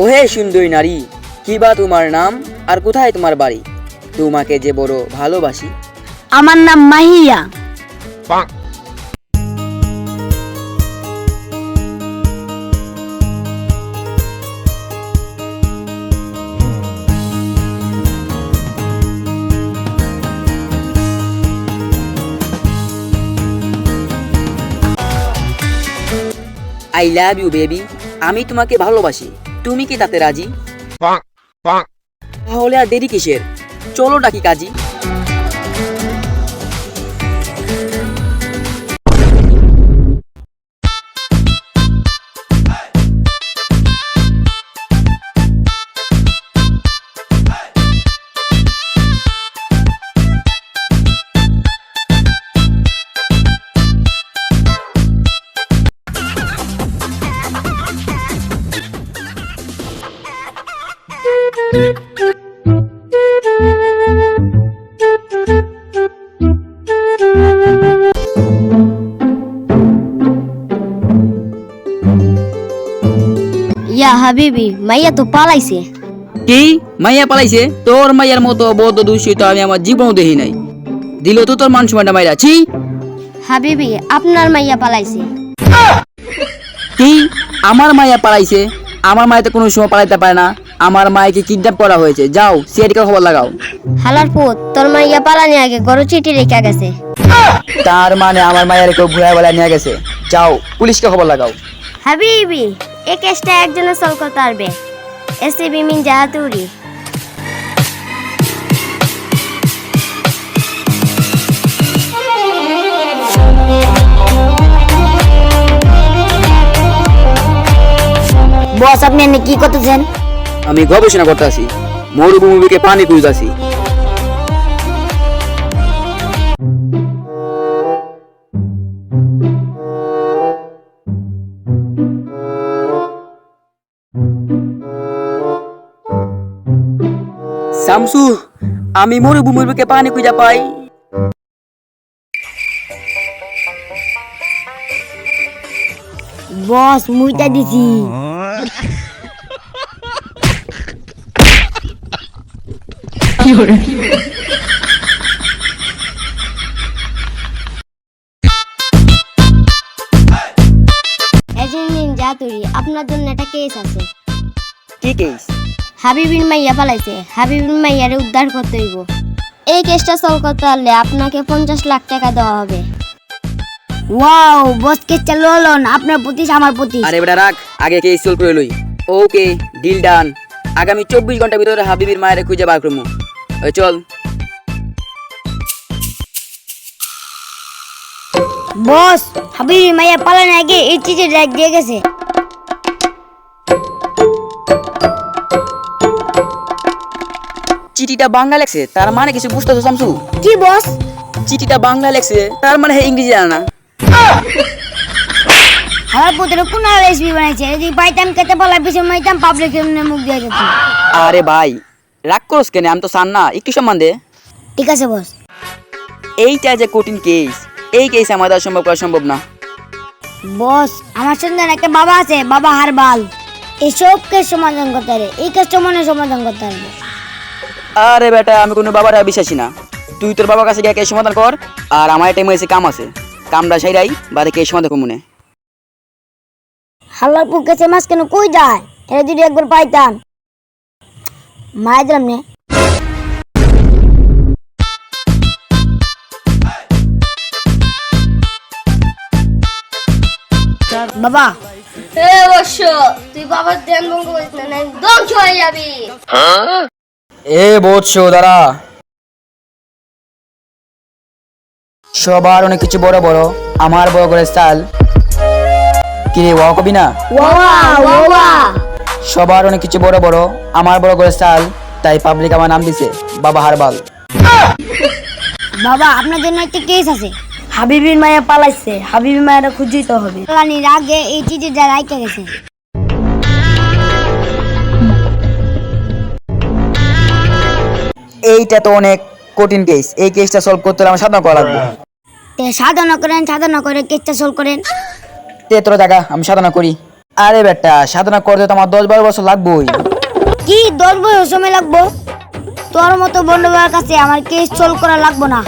ওহে সুন্দরী নারী কি বা তোমার নাম আর কোথায় তোমার বাড়ি? তোমাকে যে বড় ভালোবাসি। আমার নাম Mahiya. I love you baby আমি তোমাকে ভালোবাসি। তুমি কি তাতে রাজি? তাহলে আর দেরি কিসের? চলো ডাকি কাজী? ইয়া হাবিবি মাইয়া তো পালাইছে। কি? মাইয়া পালাইছে? তোর মাইয়ার মতো বদ্ধ দূষিত আমি আমার জীবনও দেখি নাই। দিল তো তোর মান সময়টা মাইরা ছি! হাবিবি আপনার মাইয়া পালাইছে। কি? আমার মাইয়া পালাইছে? আমার মায়ে তো কোনো সময় পালাইতে পারে না। আমার মায়েকে কিডন্যাপ করা হয়েছে। যাও সিআইডিকে খবর লাগাও। হালার পুত তোর মাইয়া পালানি আগে গরু চিঠি রেখে গেছে। তার মানে আমার মায়ের কেউ ভুয়া বেলা নিয়ে গেছে। যাও পুলিশকে খবর লাগাও। হাবিবি এই কেসটা একজনে সলভ করতে পারবে এসিবি মিন জাহাতুরি বস আপনি এনে কি করতেছেন? আমি গবেষণা করতে আসি মরুভূমিকে পানি খুঁজতেছি। শামসু আমি মরুভূমির বুকে পানি খুঁজা পাই। বস মুইটা দিছি। এজেন্ট জাতুরি আপনার জন্য একটা কেস আছে কি কেস হাবিবির মাইয়া পালাইছে। হাবিবির মাইয়ারে উদ্ধার করতে হইব। এই কেসটা সলভ করতে পারলে আপনাকে পঞ্চাশ লাখ টাকা দেওয়া হবে। ওয়াও বস কেসটা ললন আপনার প্রতি আমার প্রতি আরে বেটা রাখ। আগে কেস সলভ করে লই। ওকে ডিল ডান আগামী চব্বিশ ঘণ্টার ভিতরে হাবিবির মায়ের খুঁজে বার করব। ওই চল। বস হাবিবির মাইয়া পালানোর আগে এই চিঠি ডাক দিয়ে গেছে। চিঠিটা বাংলা লেখছে তার মানে কিছু বুঝতেছো শামসু? কি বস? চিঠিটা বাংলা লেখছে তার মানে হে ইংরেজি জানা না। আমার পুত্র কোন রেসিপি বানাইছে? যদি পাইতাম খেতে পালা পিছনে মাইতাম পাবলিক এমনি মুখ দিয়ে গেছে আরে ভাই রাগ করস কেন? আমি তো সান না। একটু সম্মান দে ঠিক আছে বস। এইটা যে কঠিন কেস এই কেস আমাদের আর সম্ভব করা সম্ভব না। বস আমার সন্তান একটা বাবা আছে বাবা হারবাল। এসব কেস সমাধান করতে পারে এই কেসটা মনে সমাধান করতে পারবে আরে বেটা আমি কোনো বাবার বিশ্বাসী না। তুই তোর বাবার কাছে গিয়ে কেস সমাধান কর আর আমার একটা এসে কাম আছে। কামটা সাইরাই বাদে কেস সমাধান কমুনে হাল্লার পুক কেসে কেন কই যায়? এটা যদি একবার পাইতাম। মায়ের নে বাবা। এ বর্ষ তুই বাবার ধ্যান ভঙ্গ করিস না ধ্বংস হয়ে যাবি। এ বৎস দাঁড়া। সবার অনেক কিছু বড় বড় আমার বড় করে চাল কিরে ওয়া কবি না? ওয়া ওয়া সবার অনেক কিছু বড় বড় আমার বড় করে চাল তাই পাবলিক আমার নাম দিছে বাবা হারবাল। বাবা আপনার জন্য একটা কেস আছে। হাবিবির মায়া পালাইছে হাবিবির মায়েরা খুঁজেই তো হবে। পালানির আগে এই চিঠিটা রাইকে গেছে। এইটা তো অনেক কঠিন কেস এই কেসটা সলভ করতে হলে আমার সাধনা করা লাগবে। তে সাধনা করেন সাধনা করে কেসটা সলভ করেন। তে তোরা জায়গা আমি সাধনা করি। আরে বেটা সাধনা করতে তো আমার দশ বারো বছর লাগবেই। কি দশ বছর সময় লাগবো? তোর মতো বন্ধুবার কাছে আমার কেস সলভ করা লাগবো না।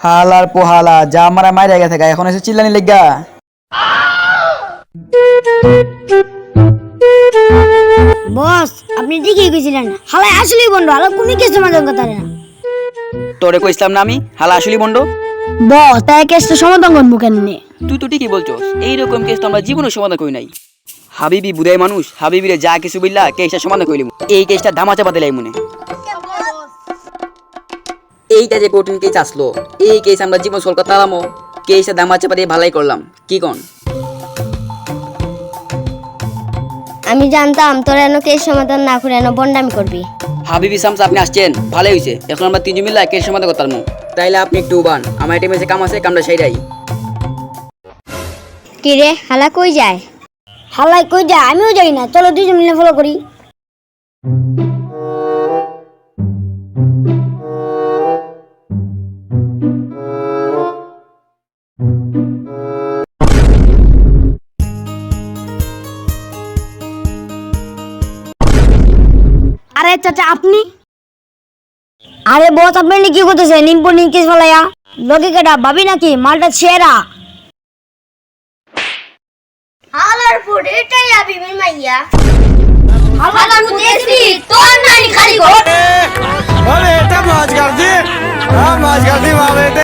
হালার পোহালা যা আমার মাইরে গেছে গা এখন এসে চিল্লানি লেগা। বস আপনি ঠিকই কইছিলেন। হালাই আসলেই বন্ধু হালা কোনো কেস সমাধান করতে পারে না। তোরে কইছিলাম না আমি? হালা আসলি বন্ড বস তাই কেসটা সমাধান করব কেন তুই তো ঠিকই বলছো এইরকম কেস তো আমরা জীবনে সমাধান করি নাই। হাবিবি বুধাই মানুষ হাবিবিরে যা কিছু বললা কেসটা সমাধান করিলি এই কেসটা ধামা চাপা দিলাই মনে এইটা যে কঠিন কেস আসলো এই কেস আমরা জীবন সল করতে পারলামো কেসটা ধামা চাপা দিয়ে ভালাই করলাম। কি কন? আমি জানতাম তোর এন কেস সমাধান না করে এন বন্ডামি করবি। হাবিবি সামস আপনি আসছেন? ভালো হয়েছে এখন আমরা তিনজন মিলে একের সমাধান করতে পারব তাইলে আপনি একটু বান আমার এটা মেসে কাম আছে কামটা সেইটাই কি রে হালা কই যায়? হালাই কই যায়? আমিও যাই না। চলো দুজন মিলে ফলো করি। है चाचा अपनी? अरे बहुत अपने निकी को तो से निम्पो निकीस वाला या? लोगे कड़ा भाभी ना की मालटा छेरा हालर फुटे टाइ अभी मिल माया हालर फुटे सी तो अन्ना निखारी को? अबे तब माज कर दे। हाँ माज कर दे वावे